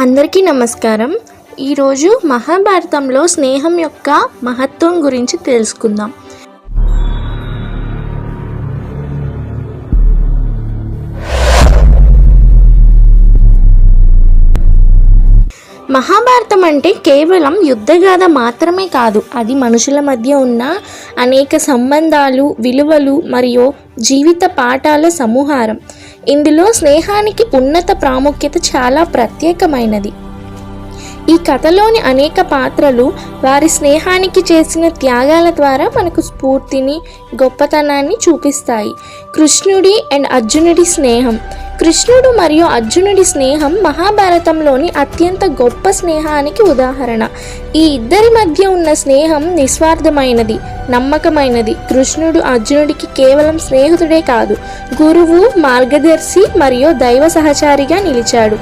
అందరికీ నమస్కారం. ఈరోజు మహాభారతంలో స్నేహం యొక్క మహత్వం గురించి తెలుసుకుందాం. మహాభారతం అంటే కేవలం యుద్ధగాథ మాత్రమే కాదు అది మనుషుల మధ్య ఉన్న అనేక సంబంధాలు విలువలు మరియు జీవిత పాఠాల సమూహారం. ఇందులో స్నేహానికి ఉన్నత ప్రాముఖ్యత చాలా ప్రత్యేకమైనది. ఈ కథలోని అనేక పాత్రలు వారి స్నేహానికి చేసిన త్యాగాల ద్వారా మనకు స్ఫూర్తిని గొప్పతనాన్ని చూపిస్తాయి. కృష్ణుడి అండ్ అర్జునుడి స్నేహం. కృష్ణుడు మరియు అర్జునుడి స్నేహం మహాభారతంలోని అత్యంత గొప్ప స్నేహానికి ఉదాహరణ. ఈ ఇద్దరి మధ్య ఉన్న స్నేహం నిస్వార్థమైనది నమ్మకమైనది. కృష్ణుడు అర్జునుడికి కేవలం స్నేహితుడే కాదు గురువు మార్గదర్శి మరియు దైవ సహచారిగా నిలిచాడు.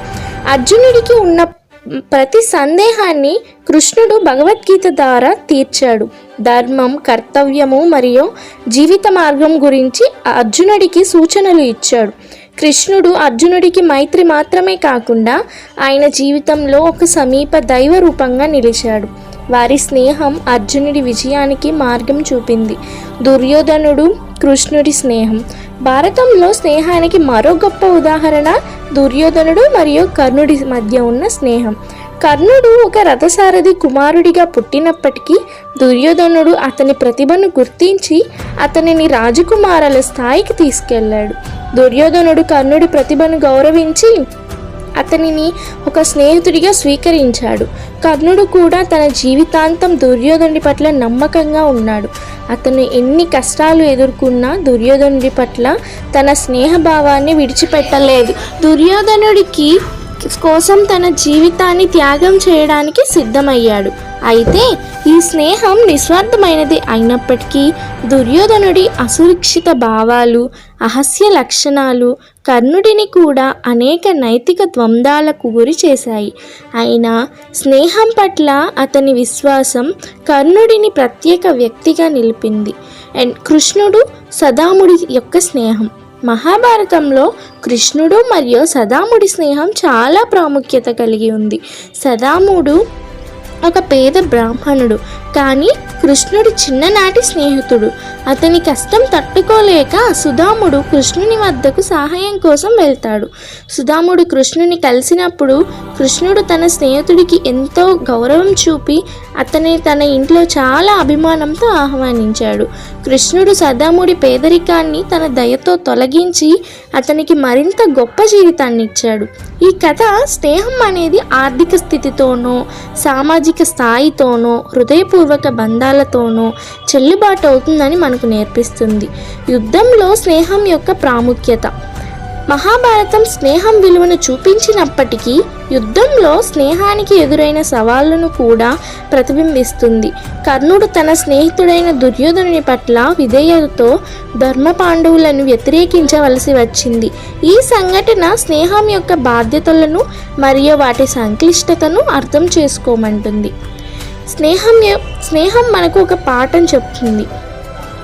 అర్జునుడికి ఉన్న ప్రతి సందేహాన్ని కృష్ణుడు భగవద్గీత ద్వారా తీర్చాడు. ధర్మం కర్తవ్యము మరియు జీవిత మార్గం గురించి అర్జునుడికి సూచనలు ఇచ్చాడు. కృష్ణుడు అర్జునుడికి మైత్రి మాత్రమే కాకుండా ఆయన జీవితంలో ఒక సమీప దైవ రూపంగా నిలిచాడు. వారి స్నేహం అర్జునుడి విజయానికి మార్గం చూపింది. దుర్యోధనుడు కృష్ణుడి స్నేహం. భారతంలో స్నేహానికి మరో గొప్ప ఉదాహరణ దుర్యోధనుడు మరియు కర్ణుడి మధ్య ఉన్న స్నేహం. కర్ణుడు ఒక రథసారథి కుమారుడిగా పుట్టినప్పటికీ దుర్యోధనుడు అతని ప్రతిభను గుర్తించి అతనిని రాజకుమారుల స్థాయికి తీసుకెళ్ళాడు. దుర్యోధనుడు కర్ణుడి ప్రతిభను గౌరవించి అతనిని ఒక స్నేహితుడిగా స్వీకరించాడు. కర్ణుడు కూడా తన జీవితాంతం దుర్యోధనుడి పట్ల నమ్మకంగా ఉన్నాడు. అతను ఎన్ని కష్టాలు ఎదుర్కొన్నా దుర్యోధనుడి పట్ల తన స్నేహభావాన్ని విడిచిపెట్టలేదు. దుర్యోధనుడికి కోసం తన జీవితాన్ని త్యాగం చేయడానికి సిద్ధమయ్యాడు. అయితే ఈ స్నేహం నిస్వార్థమైనది అయినప్పటికీ దుర్యోధనుడి అసురక్షిత భావాలు అహస్య లక్షణాలు కర్ణుడిని కూడా అనేక నైతిక ద్వంద్వాలకు గురి చేశాయి. అయినా స్నేహం పట్ల అతని విశ్వాసం కర్ణుడిని ప్రత్యేక వ్యక్తిగా నిలిపింది. అండ్ కృష్ణుడు సదాముడి యొక్క స్నేహం. మహాభారతంలో కృష్ణుడు మరియు సదాముడి స్నేహం చాలా ప్రాముఖ్యత కలిగి ఉంది. సదాముడు ఒక పేద బ్రాహ్మణుడు కానీ కృష్ణుడి చిన్ననాటి స్నేహితుడు. అతని కష్టం తట్టుకోలేక సుధాముడు కృష్ణుని వద్దకు సహాయం కోసం వెళ్తాడు. సుధాముడు కృష్ణుని కలిసినప్పుడు కృష్ణుడు తన స్నేహితుడికి ఎంతో గౌరవం చూపి అతని తన ఇంట్లో చాలా అభిమానంతో ఆహ్వానించాడు. కృష్ణుడు సదాముడి పేదరికాన్ని తన దయతో తొలగించి అతనికి మరింత గొప్ప జీవితాన్ని ఇచ్చాడు ఈ కథ స్నేహం అనేది ఆర్థిక స్థితితోనో సామాజిక స్థాయితోనో హృదయపూర్వక బంధాలతోనో చెల్లుబాటు అవుతుందని మనకు నేర్పిస్తుంది. యుద్ధంలో స్నేహం యొక్క ప్రాముఖ్యత. మహాభారతం స్నేహం విలువను చూపించినప్పటికీ యుద్ధంలో స్నేహానికి ఎదురైన సవాళ్ళను కూడా ప్రతిబింబిస్తుంది. కర్ణుడు తన స్నేహితుడైన దుర్యోధనుని పట్ల విధేయతతో ధర్మ పాండవులను వ్యతిరేకించవలసి వచ్చింది. ఈ సంఘటన స్నేహం యొక్క బాధ్యతలను మరియు వాటి సంక్లిష్టతను అర్థం చేసుకోమంటుంది. స్నేహం స్నేహం మనకు ఒక పాఠం చెప్తుంది.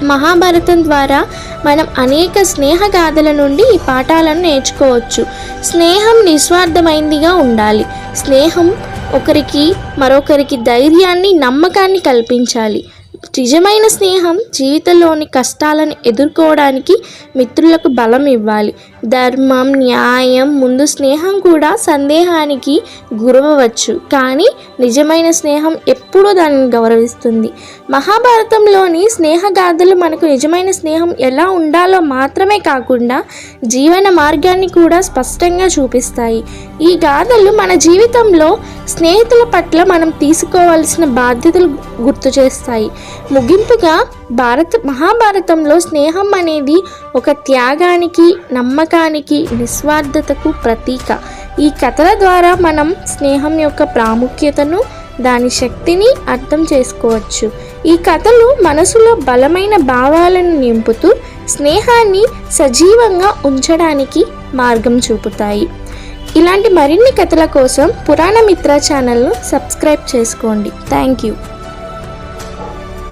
మహాభారతం ద్వారా మనం అనేక స్నేహ గాథల నుండి ఈ పాఠాలను నేర్చుకోవచ్చు. స్నేహం నిస్వార్థమైందిగా ఉండాలి. స్నేహం ఒకరికి మరొకరికి ధైర్యాన్ని నమ్మకాన్ని కల్పించాలి. నిజమైన స్నేహం జీవితంలోని కష్టాలను ఎదుర్కోవడానికి మిత్రులకు బలం ఇవ్వాలి. ధర్మం న్యాయం ముందు స్నేహం కూడా సందేహానికి గురవచ్చు కానీ నిజమైన స్నేహం ఎప్పుడూ దానిని గౌరవిస్తుంది. మహాభారతంలోని స్నేహగాథలు మనకు నిజమైన స్నేహం ఎలా ఉండాలో మాత్రమే కాకుండా జీవన మార్గాన్ని కూడా స్పష్టంగా చూపిస్తాయి. ఈ గాథలు మన జీవితంలో స్నేహితుల పట్ల మనం తీసుకోవాల్సిన బాధ్యతలు గుర్తు చేస్తాయి. ముగింపుగా భారత మహాభారతంలో స్నేహం అనేది ఒక త్యాగానికి నమ్మకానికి నిస్వార్థతకు ప్రతీక. ఈ కథల ద్వారా మనం స్నేహం యొక్క ప్రాముఖ్యతను దాని శక్తిని అర్థం చేసుకోవచ్చు. ఈ కథలు మనసులో బలమైన భావాలను నింపుతూ స్నేహాన్ని సజీవంగా ఉంచడానికి మార్గం చూపుతాయి. ఇలాంటి మరిన్ని కథల కోసం పురాణ మిత్ర ఛానల్ను సబ్స్క్రైబ్ చేసుకోండి. Thank you